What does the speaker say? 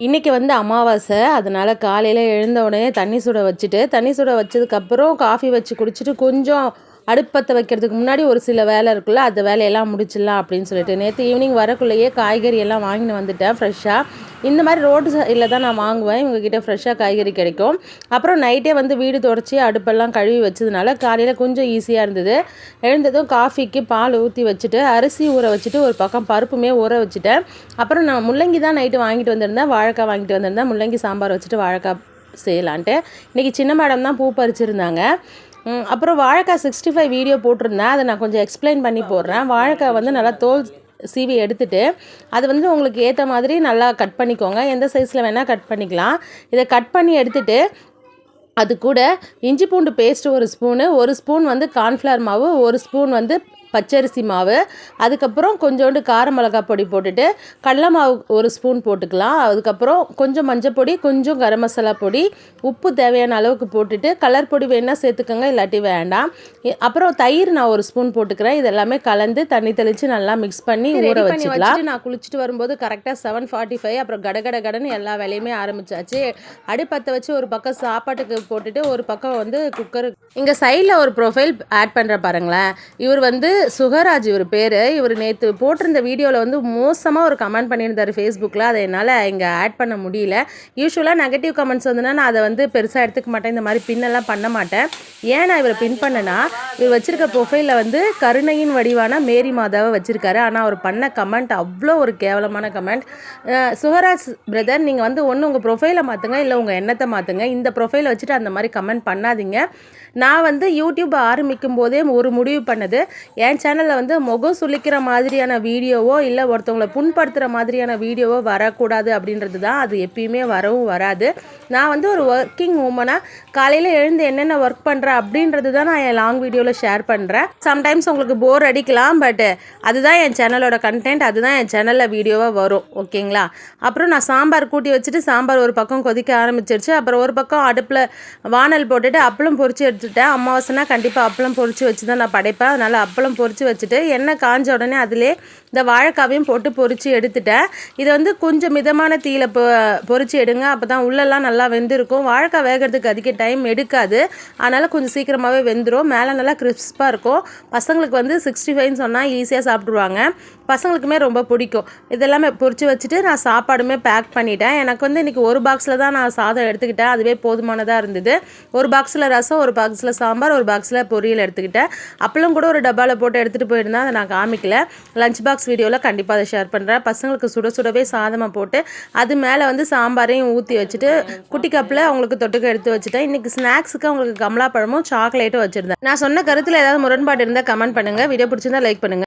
இன்றைக்கி வந்து அமாவாசை. அதனால் காலையில் எழுந்த உடனே தண்ணி சுட வச்சுட்டு தண்ணி சுட வச்சதுக்கப்புறம் காஃபி வச்சு குடிச்சிட்டு கொஞ்சம் அடுப்பத்தை வைக்கிறதுக்கு முன்னாடி ஒரு சில வேலை இருக்குல்ல அந்த வேலையெல்லாம் முடிச்சிடலாம் அப்படின்னு சொல்லிட்டு. நேற்று ஈவினிங் வரக்குள்ளேயே காய்கறி எல்லாம் வாங்கின்னு வந்துட்டேன் ஃப்ரெஷ்ஷாக இந்த மாதிரி ரோடு சைடில் தான் நான் வாங்குவேன் இவங்ககிட்ட ஃப்ரெஷ்ஷாக காய்கறி கிடைக்கும். அப்புறம் நைட்டே வந்து வீடு தொடச்சி அடுப்பெல்லாம் கழுவி வச்சதுனால காலையில் கொஞ்சம் ஈஸியாக இருந்தது. எழுந்ததும் காஃபிக்கு பால் ஊற்றி வச்சுட்டு அரிசி ஊற வச்சுட்டு ஒரு பக்கம் பருப்புமே ஊற வச்சுட்டேன். அப்புறம் நான் முள்ளங்கி தான் நைட்டு வாங்கிட்டு வந்திருந்தேன் வாழைக்காய் வாங்கிட்டு வந்திருந்தேன் முள்ளங்கி சாம்பார் வச்சுட்டு வாழைக்காய் செய்யலான்ட்டு. இன்றைக்கி சின்ன மேடம் தான் பூ பறிச்சிருந்தாங்க. அப்புறம் வாழைக்காய் சிக்ஸ்டி ஃபைவ் வீடியோ போட்டிருந்தேன். அதை நான் கொஞ்சம் எக்ஸ்பிளைன் பண்ணி போடுறேன். வாழைக்காய் வந்து நல்லா தோல் சீவி எடுத்துட்டு அது வந்து உங்களுக்கு ஏற்ற மாதிரி நல்லா கட் பண்ணிக்கோங்க. எந்த சைஸில் வேணால் கட் பண்ணிக்கலாம். இதை கட் பண்ணி எடுத்துட்டு அது கூட இஞ்சி பூண்டு பேஸ்ட் ஒரு ஸ்பூனு ஒரு ஸ்பூன் வந்து கார்ன்ஃப்ளவர் மாவு ஒரு ஸ்பூன் வந்து பச்சரிசி மாவு அதுக்கப்புறம் கொஞ்சோண்டு கார மிளகாய் பொடி போட்டுட்டு கடலை மாவு ஒரு ஸ்பூன் போட்டுக்கலாம். அதுக்கப்புறம் கொஞ்சம் மஞ்சள் பொடி கொஞ்சம் கரம் மசாலா பொடி உப்பு தேவையான அளவுக்கு போட்டுட்டு கலர் பொடி வேணால் சேர்த்துக்கோங்க இல்லாட்டி வேண்டாம். அப்புறம் தயிர் நான் ஒரு ஸ்பூன் போட்டுக்கிறேன். இது எல்லாமே கலந்து தண்ணி தெளித்து நல்லா மிக்ஸ் பண்ணி ஊற வச்சுக்கலாம் நான் குளிச்சுட்டு வரும்போது கரெக்டாக செவன் ஃபார்ட்டி ஃபைவ் அப்புறம் கட கட கடன்னு எல்லா வேலையுமே ஆரம்பிச்சாச்சு. அடுப்பத்தை வச்சு ஒரு பக்கம் சாப்பாட்டுக்கு போட்டுட்டு ஒரு பக்கம் வந்து குக்கர் இங்கே சைடில் ஒரு ப்ரொஃபைல் ஆட் பண்ணுற பாருங்களேன். இவர் வந்து சுகராஜ் இவர் பேர். இவர் நேற்று போட்டிருந்த வீடியோவில் வந்து மோசமாக ஒரு கமெண்ட் பண்ணியிருந்தார் ஃபேஸ்புக்கில் அதை என்னால் இங்கே ஆட் பண்ண முடியல. யூஸ்வலாக நெகட்டிவ் கமெண்ட்ஸ் வந்துன்னா நான் அதை வந்து பெருசாக எடுத்துக்க மாட்டேன். இந்த மாதிரி பின்னெல்லாம் பண்ண மாட்டேன். ஏன் நான் இவரை பின் பண்ணேன்னா இவர் வச்சிருக்க ப்ரொஃபைலில் வந்து கருணையின் வடிவான மேரி மாதாவை வச்சிருக்காரு. ஆனால் அவர் பண்ண கமெண்ட் அவ்வளோ ஒரு கேவலமான கமெண்ட் சுகராஜ் பிரதர் நீங்கள் வந்து ஒன்று உங்கள் ப்ரொஃபைலை மாற்றுங்க இல்லை உங்கள் எண்ணத்தை மாற்றுங்க இந்த ப்ரொஃபைலை வச்சுட்டு அந்த மாதிரி கமெண்ட் பண்ணாதீங்க. நான் வந்து யூடியூப் ஆரம்பிக்கும் போதே ஒரு முடிவு பண்ணது. என் சேனலில் வந்து முகம் சுளிக்கிற மாதிரியான வீடியோவோ இல்லை ஒருத்தவங்களை புண்படுத்துகிற மாதிரியான வீடியோவோ வரக்கூடாது அப்படின்றது தான். அது எப்பயுமே வரவும் வராது. நான் வந்து ஒரு ஒர்க்கிங் உமனாக காலையில் எழுந்து என்னென்ன ஒர்க் பண்ணுறேன் அப்படின்றது தான் நான் என் லாங் வீடியோவில் ஷேர் பண்ணுறேன் சம்டைம்ஸ் உங்களுக்கு போர் அடிக்கலாம் பட் அதுதான் என் சேனலோட கண்டென்ட் அதுதான் என் சேனலில் வீடியோவாக வரும். ஓகேங்களா அப்புறம் நான் சாம்பார் கூட்டி வச்சுட்டு சாம்பார் ஒரு பக்கம் கொதிக்க ஆரம்பிச்சிருச்சு. அப்புறம் ஒரு பக்கம் அடுப்பில் வானல் போட்டுட்டு அப்பளம் பொரிச்சு எடுத்துட்டேன். அமாவாசைனா கண்டிப்பாக அப்பளம் பொரிச்சு வச்சு தான் நான் படைப்பேன். அதனால் அப்பளம் பொரிச்சு வச்சுட்டு எண்ணெய் காஞ்ச உடனே அதிலே இந்த வாழைக்காவையும் போட்டு பொறிச்சு எடுத்துட்டேன். இதை வந்து கொஞ்சம் மிதமான தீயில பொ பொரிச்சு எடுங்க. அப்போ தான் உள்ளெல்லாம் நல்லா வெந்திருக்கும். வாழைக்காய் வேகிறதுக்கு அதிக டைம் எடுக்காது. அதனால் கொஞ்சம் சீக்கிரமாகவே வெந்துடும் மேலே நல்லா கிறிஸ்பாக இருக்கும். பசங்களுக்கு வந்து சிக்ஸ்டி ஃபைவ்னு சொன்னால் ஈஸியாக சாப்பிட்ருவாங்க பசங்களுக்குமே ரொம்ப பிடிக்கும். இதெல்லாமே பொறிச்சு வச்சுட்டு நான் சாப்பாடுமே பேக் பண்ணிட்டேன். எனக்கு வந்து இன்றைக்கி ஒரு பாக்ஸில் தான் நான் சாதம் எடுத்துக்கிட்டேன். அதுவே போதுமானதாக இருந்தது. ஒரு பாக்ஸில் ரசம் ஒரு பாக்ஸில் சாம்பார் ஒரு பாக்ஸில் பொரியல் எடுத்துக்கிட்டேன். அப்பளம் கூட ஒரு டப்பாவில் போட்டு எடுத்துகிட்டு போயிருந்தேன். அதை நான் காமிக்கல. லஞ்ச் பாக்ஸ் வீடியோவில் கண்டிப்பாக அதை ஷேர் பண்ணுறேன் பசங்களுக்கு சுட சுடவே சாதமாக போட்டு அது மேலே வந்து சாம்பாரையும் ஊற்றி வச்சுட்டு குட்டி கப்பில் அவங்களுக்கு தொட்டுக்க எடுத்து வச்சுட்டேன். இன்றைக்கி ஸ்நாக்ஸுக்கு அவங்களுக்கு கமலா பழமும் சாக்லேட்டும் வச்சுருந்தேன். நான் சொன்ன கருத்தில் ஏதாவது முரண்பாடு இருந்தால் கமெண்ட் பண்ணுங்கள் வீடியோ பிடிச்சிருந்தா லைக் பண்ணுங்கள்